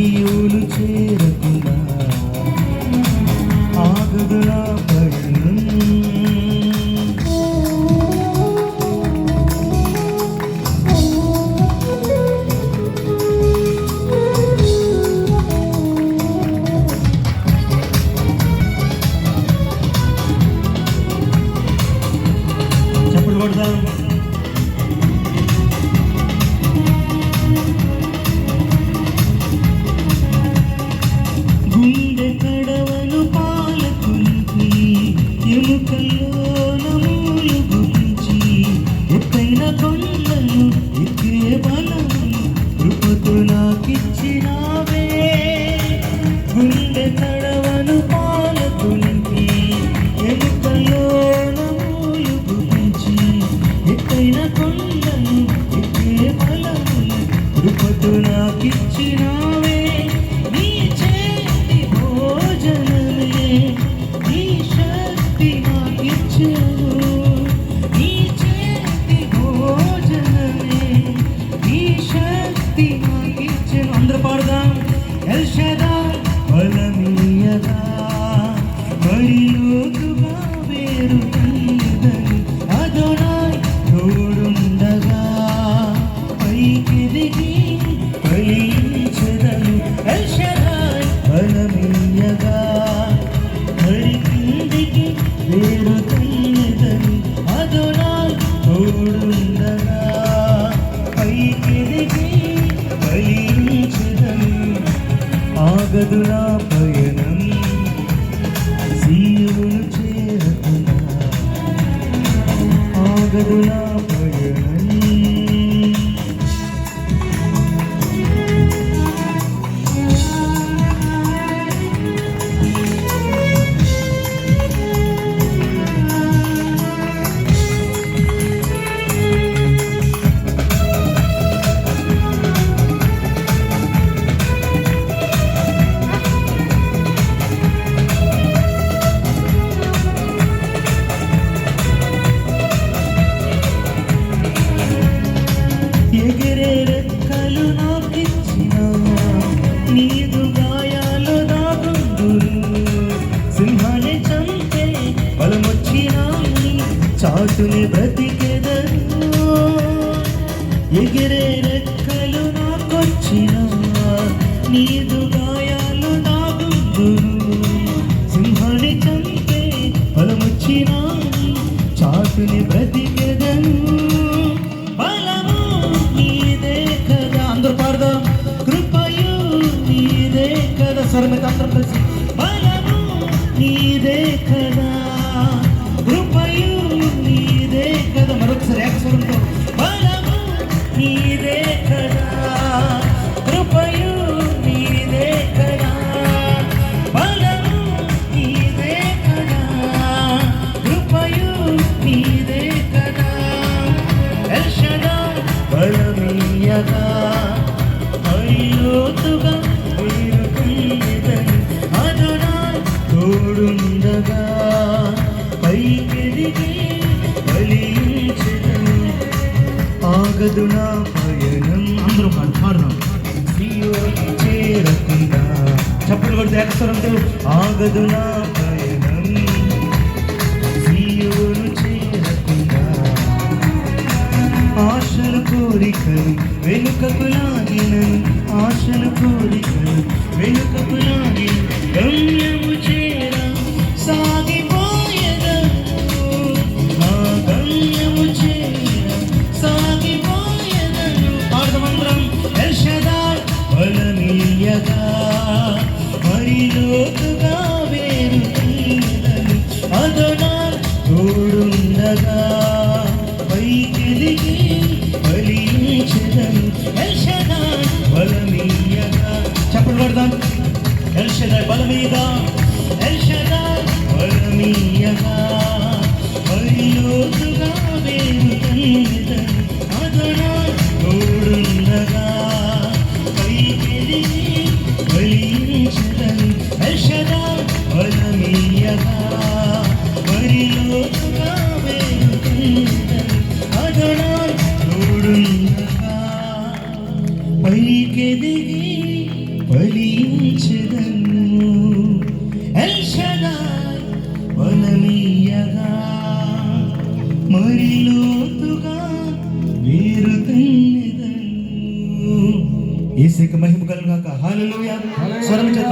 rio ఆగదు నా పయనం. జీవును చేరకుండా ఆగదు నా చాటుని ఎగిరే రెక్కలు నాకొచ్చిన నీదు గాయాలు దాగుందురు సింహాన్ని చంపే బలమొచ్చిన చాటుని బ్రతికెదను బలము నీదే కదా. అందరూ పాడదాం. కృపయు నీదే కదా. స్వరమిత తంత్రం కలిసి. అయ్యోతుగా వేరుకుందని తోడుండగా. పైకెదిగి బలించదను. ఆగదు నా పయనం. అందరూ పాడు చేరకుండా. చప్పుడు కొడితే ఏకస్వరంతో ఆగదు నా పయనం. సీయోను చేరకుండా. ఆశలు కోరికలు వెనుకకు లాగినను. ఆశలు కోరిక వెనుకకు లాగిన గమ్యము చేరా. సాగిపోయేదను ఎల్షదాయ్ బలమీగా ఎల్షదాయ్ బలమీయగా పరిలోతుగా వేరు కన్నిదను అదొనా తోడుండగా పైకెదిగి ఫలించదను ఎల్షదాయ్ బలమీయగా పరిలోతుగా వేరు కన్నిదను అదొనా తోడుండగా పైకెదిగి ఫలించెదను ఎల్ షదాయ్ బలమీయగా మరి లోతుగా వేరు తన్నెదను. ఏసైకి మహిమ కలుగాక హాలలోయ స్వరం చేద్దాం.